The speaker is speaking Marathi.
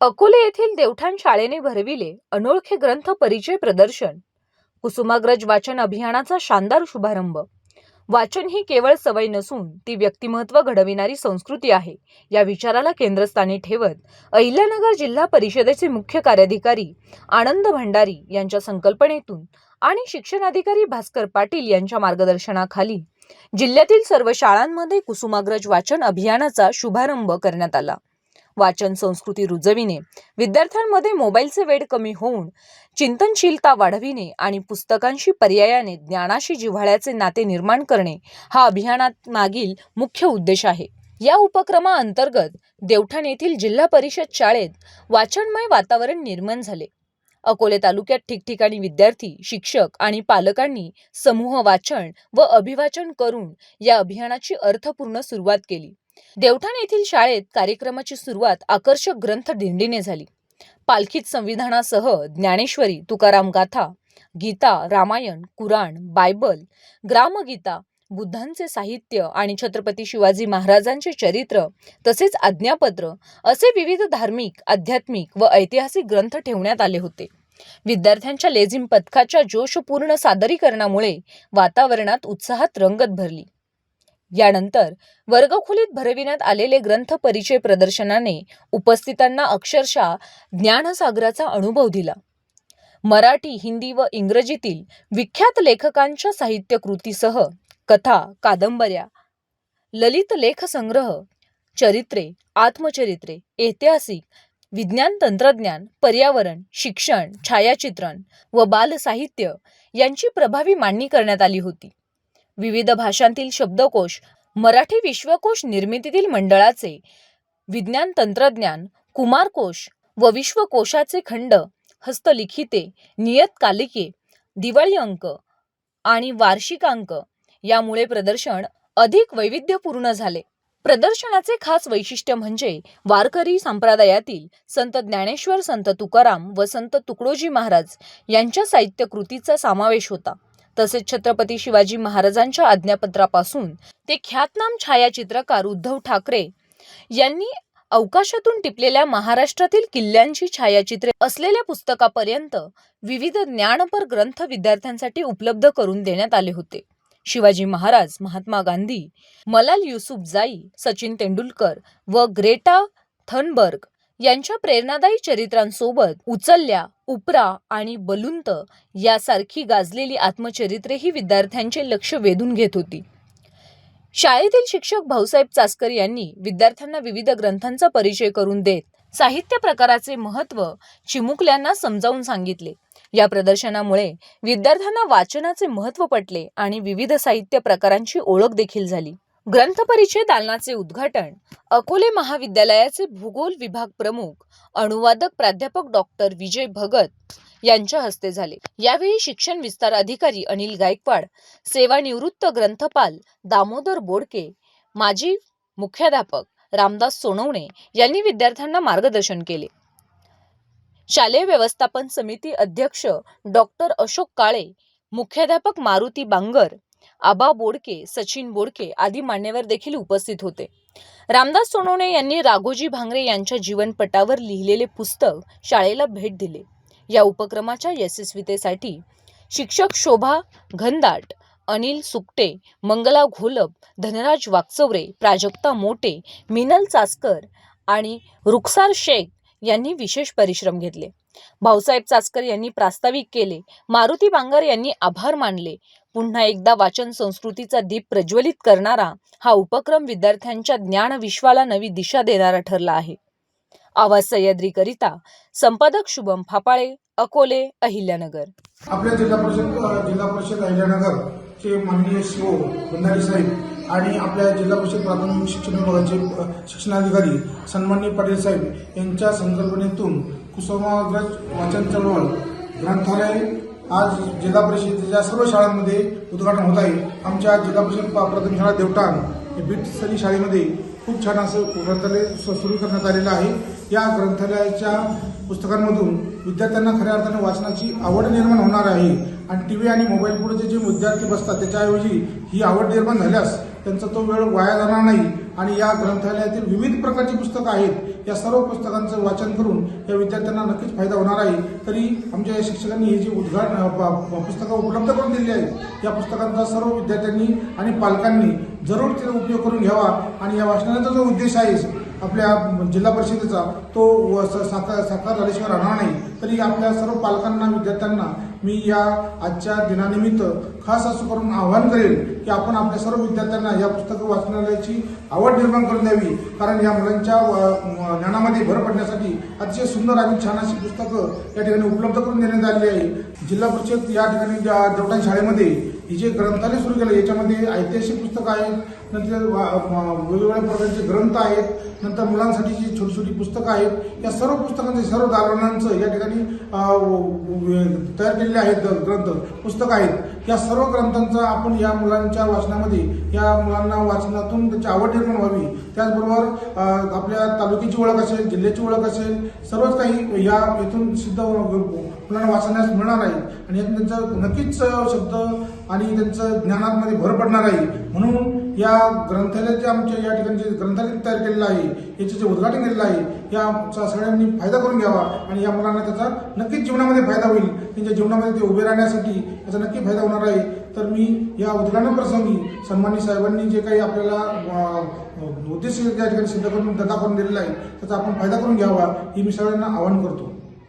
अकोले येथील देवठाण शाळेने भरविले अनोळखे ग्रंथ परिचय प्रदर्शन. कुसुमाग्रज वाचन अभियानाचा शानदार शुभारंभ. वाचन ही केवळ सवय नसून ती व्यक्तिमत्व घडविणारी संस्कृती आहे. या विचाराला केंद्रस्थानी ठेवत अहिल्यानगर जिल्हा परिषदेचे मुख्य कार्याधिकारी आनंद भंडारी यांच्या संकल्पनेतून आणि शिक्षणाधिकारी भास्कर पाटील यांच्या मार्गदर्शनाखाली जिल्ह्यातील सर्व शाळांमध्ये कुसुमाग्रज वाचन अभियानाचा शुभारंभ करण्यात आला. वाचन संस्कृती रुजविणे विद्यार्थ्यांमध्ये मोबाईलचे वेड कमी होऊन चिंतनशीलता वाढविणे आणि पुस्तकांशी पर्यायाने ज्ञानाशी जिव्हाळ्याचे नाते निर्माण करणे हा अभियानात मागील मुख्य उद्देश आहे. या उपक्रमाअंतर्गत देवठाण येथील जिल्हा परिषद शाळेत वाचनमय वातावरण निर्माण झाले. अकोले तालुक्यात ठिकठिकाणी विद्यार्थी शिक्षक आणि पालकांनी समूह वाचन व अभिवाचन करून या अभियानाची अर्थपूर्ण सुरुवात केली. देवठाण येथील शाळेत कार्यक्रमाची सुरुवात आकर्षक ग्रंथ दिंडीने झाली. पालखीत संविधानासह ज्ञानेश्वरी तुकाराम गाथा गीता रामायण कुराण बायबल ग्रामगीता बुद्धांचे साहित्य आणि छत्रपती शिवाजी महाराजांचे चरित्र तसेच आज्ञापत्र असे विविध धार्मिक आध्यात्मिक व ऐतिहासिक ग्रंथ ठेवण्यात आले होते. विद्यार्थ्यांच्या लेझिम पथकाच्या जोशपूर्ण सादरीकरणामुळे वातावरणात उत्साहात रंगत भरली. यानंतर वर्गखोलीत भरविण्यात आलेले ग्रंथ परिचय प्रदर्शनाने उपस्थितांना अक्षरशः ज्ञानसागराचा अनुभव दिला. मराठी हिंदी व इंग्रजीतील विख्यात लेखकांच्या साहित्यकृतीसह कथा कादंबऱ्या ललित लेखसंग्रह चरित्रे आत्मचरित्रे ऐतिहासिक विज्ञान तंत्रज्ञान पर्यावरण शिक्षण छायाचित्रण व बालसाहित्य यांची प्रभावी मांडणी करण्यात आली होती. विविध भाषांतील शब्दकोश मराठी विश्वकोश निर्मितीतील मंडळाचे विज्ञान तंत्रज्ञान कुमारकोश व विश्वकोशाचे खंड हस्तलिखिते नियतकालिके दिवाळी अंक आणि वार्षिकांक यामुळे प्रदर्शन अधिक वैविध्यपूर्ण झाले. प्रदर्शनाचे खास वैशिष्ट्य म्हणजे वारकरी संप्रदायातील संत ज्ञानेश्वर संत तुकाराम व संत तुकडोजी महाराज यांच्या साहित्यकृतीचा समावेश होता. तसेच छत्रपती शिवाजी महाराजांच्या आज्ञापत्रापासून ते ख्यातनाम छायाचित्रकार उद्धव ठाकरे यांनी अवकाशातून टिपलेल्या महाराष्ट्रातील किल्ल्यांची छायाचित्रे असलेल्या पुस्तकापर्यंत विविध ज्ञानपर ग्रंथ विद्यार्थ्यांसाठी उपलब्ध करून देण्यात आले होते. शिवाजी महाराज महात्मा गांधी मलाल युसुफजाई सचिन तेंडुलकर व ग्रेटा थनबर्ग यांच्या प्रेरणादायी चरित्रांसोबत उचलल्या उपरा आणि बलुंत यासारखी गाजलेली आत्मचरित्रेही विद्यार्थ्यांचे लक्ष वेधून घेत होती. शाळेतील शिक्षक भाऊसाहेब चासकर यांनी विद्यार्थ्यांना विविध ग्रंथांचा परिचय करून देत साहित्य प्रकाराचे महत्त्व चिमुकल्यांना समजावून सांगितले. या प्रदर्शनामुळे विद्यार्थ्यांना वाचनाचे महत्त्व पटले आणि विविध साहित्य प्रकारांची ओळख देखील झाली. ग्रंथ परिचय दालनाचे उद्घाटन अकोले महाविद्यालयाचे भूगोल विभाग प्रमुख अनुवादक प्राध्यापक डॉक्टर विजय भगत यांच्या हस्ते झाले. यावेळी शिक्षण विस्तार अधिकारी अनिल गायकवाड सेवानिवृत्त ग्रंथपाल दामोदर बोडके माजी मुख्याध्यापक रामदास सोनवणे यांनी विद्यार्थ्यांना मार्गदर्शन केले. शालेय व्यवस्थापन समिती अध्यक्ष डॉक्टर अशोक काळे मुख्याध्यापक मारुती बांगर आबा बोडके सचिन बोडके आदी मान्यवर देखील उपस्थित होते. रामदास सोनवणे यांनी राघोजी भांगरे यांच्या जीवनपटावर लिहिलेले पुस्तक शाळेला भेट दिले. या उपक्रमाच्या यशस्वीतेसाठी शिक्षक शोभा घनदाट अनिल सुकटे मंगला घोलप धनराज वाकचौरे प्राजक्ता मोटे मिनल चासकर आणि रुखसार शेख यांनी विशेष परिश्रम घेतले. भाऊसाहेब चासकर यांनी प्रास्ताविक केले. मारुती बांगर यांनी आभार मानले. पुन्हा एकदा वाचन संस्कृतीचा दीप प्रज्वलित करणारा हा उपक्रम विद्यार्थ्यांच्या ज्ञान विश्वाला नवी दिशा देणारा ठरला आहे. आवाज सह्याद्रीकरिता संपादक शुभम फापाळे अकोले अहिल्यानगर. आपल्या जिल्हा परिषद जिल्हा परिषद अहिल्यानगर चे माननीय सीओ भंडारी साहेब आणि आपल्या जिल्हा परिषद प्राथमिक शिक्षण विभागाचे शिक्षणाधिकारी सन्मान्य पाटील साहेब यांच्या संकल्पनेतून कुसुमाग्रज वाचन चळवळ ग्रंथालय आज जिल्हा परिषदेच्या सर्व शाळांमध्ये उद्घाटन होत आहे. आमच्या जिल्हा परिषद प्रथम शाळा देवटाण हे बीटसरी शाळेमध्ये खूप छान असं ग्रंथालय सु- सुरू करण्यात आलेलं आहे. या ग्रंथालयाच्या पुस्तकांमधून विद्यार्थ्यांना खऱ्या अर्थाने वाचनाची आवड निर्माण होणार आहे. आणि टी व्ही आणि मोबाईल पुढे जे विद्यार्थी बसतात त्याच्याऐवजी ही आवड निर्माण झाल्यास त्यांचा तो वेळ वाया जाणार नाही. आणि या ग्रंथालयातील विविध प्रकारची पुस्तकं आहेत. या सर्व पुस्तकांचं वाचन करून या विद्यार्थ्यांना नक्कीच फायदा होणार आहे. तरी आमच्या या शिक्षकांनी ही जी उद्घाटन पुस्तकं उपलब्ध करून दिली आहेत या पुस्तकांचा सर्व विद्यार्थ्यांनी आणि पालकांनी जरूर तिचा उपयोग करून घ्यावा. आणि या वाचनाचा जो उद्देश आहे आपल्या जिल्हा परिषदेचा तो व स- साकार साकार झाल्याशिवाय राहणार नाही. तरी आपल्या सर्व पालकांना विद्यार्थ्यांना मी या आजच्या दिनानिमित्त खास असं करून आवाहन करेन की आपण आपल्या सर्व विद्यार्थ्यांना या पुस्तकं वाचनालयाची आवड निर्माण करून द्यावी. कारण या मुलांच्या ज्ञानामध्ये भर पडण्यासाठी अतिशय सुंदर आणि छान अशी पुस्तकं या ठिकाणी उपलब्ध करून देण्यात आली आहे. जिल्हा परिषद या ठिकाणी ज्या शाळेमध्ये ही जे ग्रंथालय सुरू केलं याच्यामध्ये ऐतिहासिक पुस्तकं आहेत नंतर वा- वेगवेगळ्या प्रकारचे ग्रंथ आहेत नंतर मुलांसाठीची छोटी छोटी पुस्तकं आहेत या सर्व पुस्तकांचे सर्व दालनांचं या ठिकाणी तयार केलेले आहेत ग्रंथ पुस्तकं आहेत. या सर्व ग्रंथांचा आपण या मुलांच्या वाचनामध्ये या मुलांना वाचनातून त्याची आवड निर्माण व्हावी. त्याचबरोबर आपल्या तालुक्याची ओळख असेल जिल्ह्याची ओळख असेल सर्वच काही या इथून सिद्ध मुलांना वाचण्यास मिळणार आहे. आणि यातून त्यांचं नक्कीच शब्द आणि त्यांचं ज्ञानामध्ये भर पडणार आहे. म्हणून या ग्रंथालयाचे आमच्या या ठिकाणी जे ग्रंथालय तयार केलेलं आहे याचे जे उद्घाटन केलेलं आहे याचा सगळ्यांनी फायदा करून घ्यावा आणि या मुलांना त्याचा नक्कीच जीवनामध्ये फायदा होईल. त्यांच्या जीवनामध्ये ते उभे राहण्यासाठी याचा नक्की फायदा होणार आहे. तर मी या उद्घाटनाप्रसंगी सन्मानी साहेबांनी जे काही आपल्याला उद्देश या ठिकाणी सिद्ध करून दाखवून दिलेला आहे त्याचा आपण फायदा करून घ्यावा ही मी सगळ्यांना आवाहन करतो.